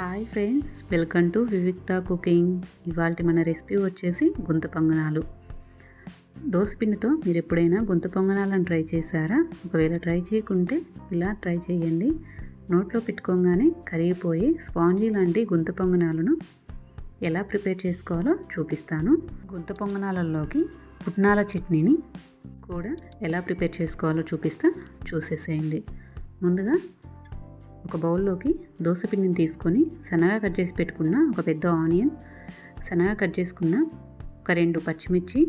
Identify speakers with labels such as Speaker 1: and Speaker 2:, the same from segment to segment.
Speaker 1: Hi friends welcome to Vivikta cooking ఇవాళ మన recipe వచ్చేసి గుంత పొంగనాలు. దోసపిండితో మీరు ఎప్పుడైనా గుంత పొంగనాలను ట్రై చేశారా? ఒకవేళ ట్రై చేయకుంటే ఇలా ట్రై చేయండి. నోట్లో పెట్టుకోగానే కరిగిపోయి స్పాంజీ లాంటి గుంత పొంగనాలను ఎలా ప్రిపేర్ చేసుకోవాలో చూపిస్తాను. గుంత పొంగనాలలోకి పుట్నాల చట్నీని కూడా ఎలా ప్రిపేర్ చేసుకోవాలో చూపిస్తా చూసేసేయండి. ముందుగా ఒక బౌల్లోకి దోసపిండిని తీసుకొని సన్నగా కట్ చేసి పెట్టుకున్న ఒక పెద్ద ఆనియన్ సన్నగా కట్ చేసుకున్న ఒక రెండు పచ్చిమిర్చి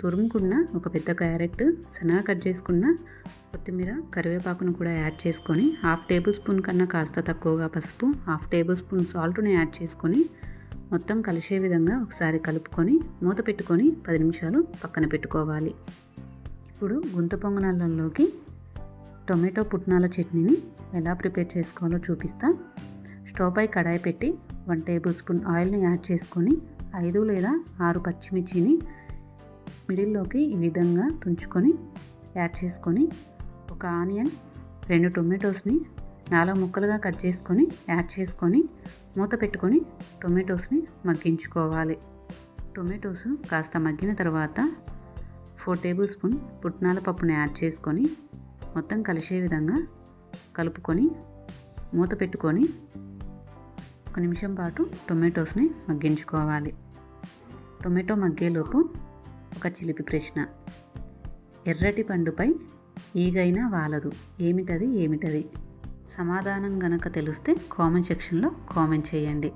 Speaker 1: తురుముకున్న ఒక పెద్ద క్యారెట్ సన్నగా కట్ చేసుకున్న కొత్తిమీర కరివేపాకును కూడా యాడ్ చేసుకొని హాఫ్ టేబుల్ స్పూన్ కన్నా కాస్త తక్కువగా పసుపు హాఫ్ టేబుల్ స్పూన్ సాల్ట్ని యాడ్ చేసుకొని మొత్తం కలిసే విధంగా ఒకసారి కలుపుకొని మూత పెట్టుకొని పది నిమిషాలు పక్కన పెట్టుకోవాలి. ఇప్పుడు గుంత పొంగనాలలోకి టొమాటో పుట్నాల చట్నీని ఎలా ప్రిపేర్ చేసుకోవాలో చూపిస్తా. స్టవ్ పై కడాయి పెట్టి వన్ టేబుల్ స్పూన్ ఆయిల్ని యాడ్ చేసుకొని ఐదు లేదా ఆరు పచ్చిమిర్చిని మిడిల్లోకి ఈ విధంగా తుంచుకొని యాడ్ చేసుకొని ఒక ఆనియన్ రెండు టొమాటోస్ని నాలుగు ముక్కలుగా కట్ చేసుకొని యాడ్ చేసుకొని మూత పెట్టుకొని టొమాటోస్ని మగ్గించుకోవాలి. టొమాటోస్ కాస్త మగ్గిన తర్వాత ఫోర్ టేబుల్ స్పూన్ పుట్నాల పప్పుని యాడ్ చేసుకొని మొత్తం కలిసే విధంగా కలుపుకొని మూత పెట్టుకొని ఒక నిమిషం పాటు టొమాటోస్ని మగ్గించుకోవాలి. టొమాటో మగ్గేలోపు ఒక చిలిపి ప్రశ్న. ఎర్రటి పండుపై ఈగైనా వాలదు. ఏమిటది ఏమిటది? సమాధానం గనక తెలిస్తే కామెంట్ సెక్షన్లో కామెంట్ చేయండి.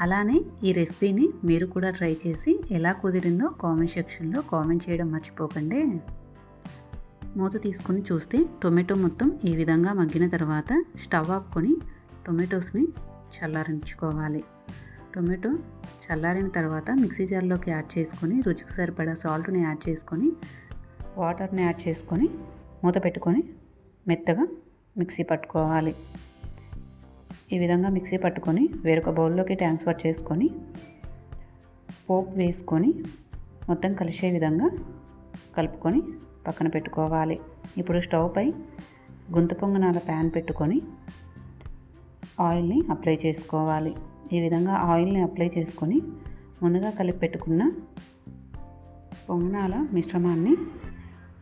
Speaker 1: అలానే ఈ రెసిపీని మీరు కూడా ట్రై చేసి ఎలా కుదిరిందో కామెంట్ సెక్షన్లో కామెంట్ చేయడం మర్చిపోకండి. మూత తీసుకొని చూస్తే టొమాటో మొత్తం ఈ విధంగా మగ్గిన తర్వాత స్టవ్ ఆపుకొని టొమాటోస్ని చల్లారించుకోవాలి. టొమాటో చల్లారిన తర్వాత మిక్సీ జార్లోకి యాడ్ చేసుకొని రుచికి సరిపడా సాల్ట్ని యాడ్ చేసుకొని వాటర్ని యాడ్ చేసుకొని మూత పెట్టుకొని మెత్తగా మిక్సీ పట్టుకోవాలి. ఈ విధంగా మిక్సీ పట్టుకొని వేరొక బౌల్లోకి ట్రాన్స్ఫర్ చేసుకొని పోపు వేసుకొని మొత్తం కలిసే విధంగా కలుపుకొని పక్కన పెట్టుకోవాలి. ఇప్పుడు స్టవ్ పై గుంత పొంగనాల ప్యాన్ పెట్టుకొని ఆయిల్ని అప్లై చేసుకోవాలి. ఈ విధంగా ఆయిల్ని అప్లై చేసుకొని ముందుగా కలిపి పెట్టుకున్న పొంగనాల మిశ్రమాన్ని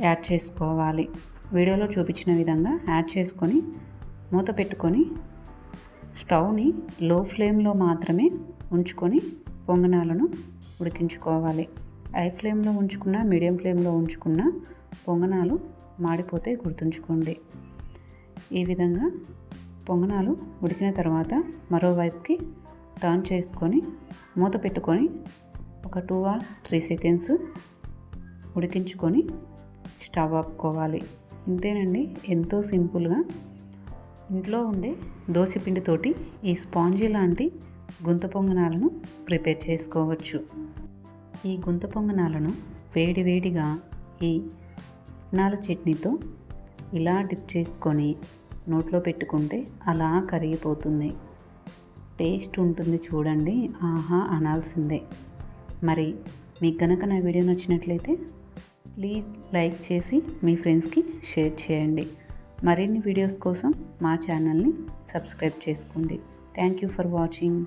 Speaker 1: యాడ్ చేసుకోవాలి. వీడియోలో చూపించిన విధంగా యాడ్ చేసుకొని మూత పెట్టుకొని స్టవ్ని లో ఫ్లేమ్లో మాత్రమే ఉంచుకొని పొంగనాలను ఉడికించుకోవాలి. హై ఫ్లేమ్లో ఉంచుకున్న మీడియం ఫ్లేమ్లో ఉంచుకున్న పొంగనాలు మాడిపోతే గుర్తుంచుకోండి. ఈ విధంగా పొంగనాలు ఉడికిన తర్వాత మరోవైపుకి టర్న్ చేసుకొని మూత పెట్టుకొని ఒక టూ ఆర్ త్రీ సెకండ్స్ ఉడికించుకొని స్టవ్ ఆపుకోవాలి. ఇంతేనండి ఎంతో సింపుల్గా. ఇంట్లో ఉండే దోశపిండితోటి ఈ స్పాంజీ లాంటి గుంత పొంగనాలను ప్రిపేర్ చేసుకోవచ్చు. ఈ గుంత పొంగనాలను వేడి వేడిగా ఈ పుట్నాల చట్నీతో ఇలా డిప్ చేసుకొని నోట్లో పెట్టుకుంటే అలా కరిగిపోతుంది. టేస్ట్ ఉంటుంది చూడండి. ఆహా అనాల్సిందే. మరి మీకు కనుక నా వీడియో నచ్చినట్లయితే ప్లీజ్ లైక్ చేసి మీ ఫ్రెండ్స్కి షేర్ చేయండి. మరిన్ని వీడియోస్ కోసం మా ఛానల్ని సబ్స్క్రైబ్ చేసుకోండి. Thank you for watching.